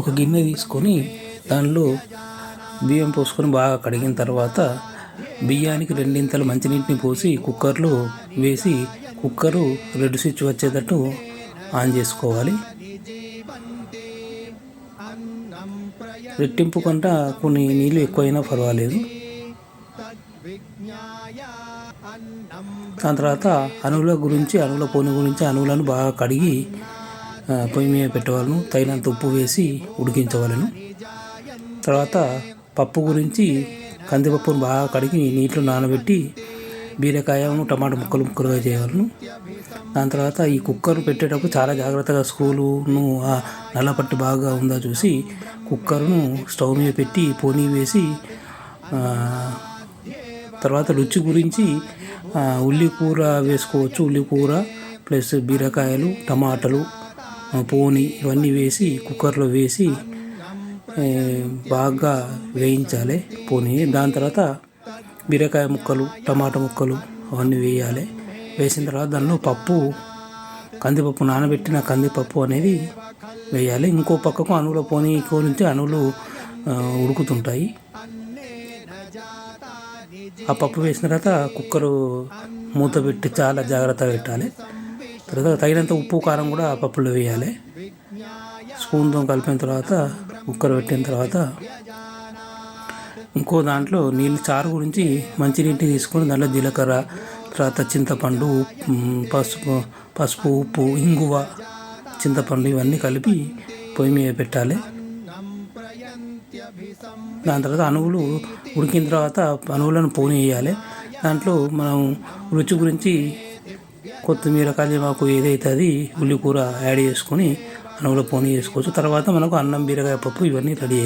ఒక గిన్నె తీసుకొని దానిలో బియ్యం పోసుకొని బాగా కడిగిన తర్వాత బియ్యానికి రెండింతలు మంచినీటిని పోసి కుక్కర్లో వేసి కుక్కరు రెడ్ స్విచ్ వచ్చేటట్టు ఆన్ చేసుకోవాలి. రెట్టింపు కంట కొన్ని నీళ్ళు ఎక్కువైనా పర్వాలేదు. దాని తర్వాత అణువుల గురించి అణువుల పోని గురించి అణువులను బాగా కడిగి పొయ్యి మీద పెట్టవాలను తగినంత ఉప్పు వేసి ఉడికించవలను. తర్వాత పప్పు గురించి కందిపప్పును బాగా కడిగి నీటిలో నానబెట్టి బీరకాయను టమాటా ముక్కలు ముక్కలుగా చేయగలను దాని తర్వాత ఈ కుక్కర్ పెట్టేటప్పుడు చాలా జాగ్రత్తగా స్క్రూలును ఆ నల్లపట్టు బాగా ఉందా చూసి కుక్కర్ను స్టవ్ మీద పెట్టి పోనీ వేసి తర్వాత రుచి గురించి ఉల్లి కూర వేసుకోవచ్చు. ఉల్లి కూర ప్లస్ బీరకాయలు టమాటాలు పోని ఇవన్నీ వేసి కుక్కర్లో వేసి బాగా వేయించాలి పోనీ. దాని తర్వాత బీరకాయ ముక్కలు టమాటా ముక్కలు అవన్నీ వేయాలి. వేసిన తర్వాత దానిలో పప్పు కందిపప్పు నానబెట్టిన కందిపప్పు అనేది వేయాలి. ఇంకో పక్కకు అణువుల పోనీ నుంచి అణువులు ఉడుకుతుంటాయి. ఆ పప్పు వేసిన తర్వాత కుక్కరు మూత పెట్టి చాలా జాగ్రత్తగా పెట్టాలి. తర్వాత తగినంత ఉప్పు కారం కూడా ఆ పప్పులో వేయాలి. స్పూన్తో కలిపిన తర్వాత కుక్కర్ పెట్టిన తర్వాత ఇంకో దాంట్లో నీళ్ళు చారు గురించి మంచినీటిని తీసుకొని దాంట్లో జీలకర్ర తర్వాత చింతపండు పసుపు పసుపు ఉప్పు ఇంగువ చింతపండు ఇవన్నీ కలిపి పొయ్యి మీద పెట్టాలి. దాని తర్వాత అణువులు ఉడికిన తర్వాత అణువులను పోనీ వేయాలి దాంట్లో మనం రుచి గురించి కొత్తిమీర కరివేపాకు ఏదైతే అది ఉల్లి కూర యాడ్ చేసుకొని అణువులో పోనీ చేసుకోవచ్చు. తర్వాత మనకు అన్నం బీరకాయ పప్పు ఇవన్నీ రెడీ